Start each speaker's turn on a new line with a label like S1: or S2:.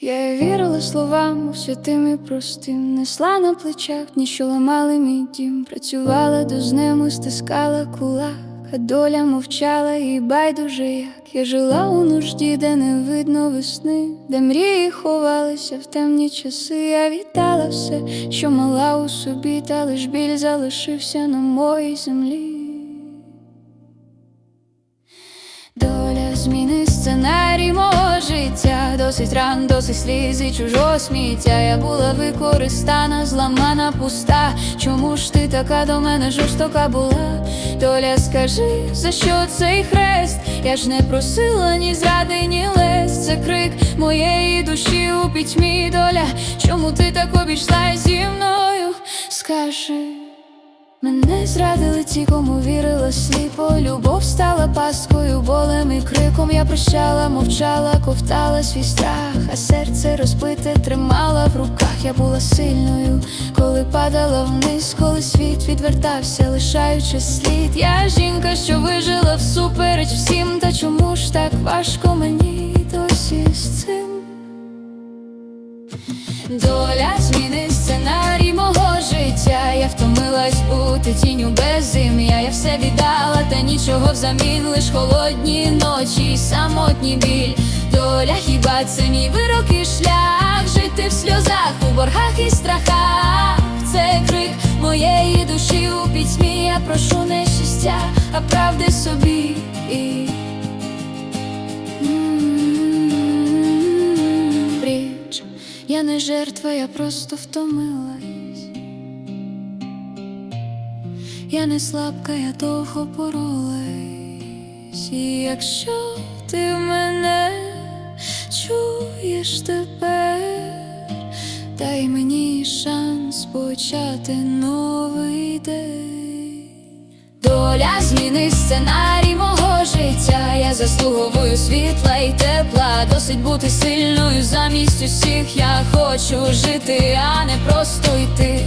S1: Я вірила словам святим і простим, несла на плечах, дні, що ламали мій дім, працювала до знему, стискала кулак, а доля мовчала і байдуже як я жила у нужді, де не видно весни, де мрії ховалися в темні часи. Я вітала все, що мала у собі, та лиш біль залишився на моїй землі. Доля зміни сценарій мого життя, досить ран, досить сліз і чужого сміття. Я була використана, зламана, пуста. Чому ж ти така до мене жорстока була? Доля, скажи, за що цей хрест? Я ж не просила ні зради, ні лес. Це крик моєї душі у пітьмі доля. Чому ти так обійшла зі мною? Скажи. Мене зрадили ті, кому вірила сліпо Любов стала паскою, болем і криком Я прощала, мовчала, ковтала свій страх, а серце розбите тримала в руках. Я була сильною, коли падала вниз, коли світ відвертався, лишаючи слід. Я жінка, що вижила всупереч всім, та чому ж так важко мені досі з цим? Доля зміни втомилась бути тінню без ім'я. Я все віддала, та нічого взамін, лиш холодні ночі, і самотній біль. Доля, хіба це мій вирок і шлях? Жити в сльозах, у боргах і страхах. Це крик моєї душі у пітьмі. Я прошу не щастя, а правди собі. Річ, я не жертва, я просто втомилась. Я не слабка, я довго боролась. І якщо ти мене чуєш тепер, дай мені шанс почати новий день. Доля зміни сценарій мого життя. Я заслуговую світла і тепла. Досить бути сильною замість усіх. Я хочу жити, а не просто йти.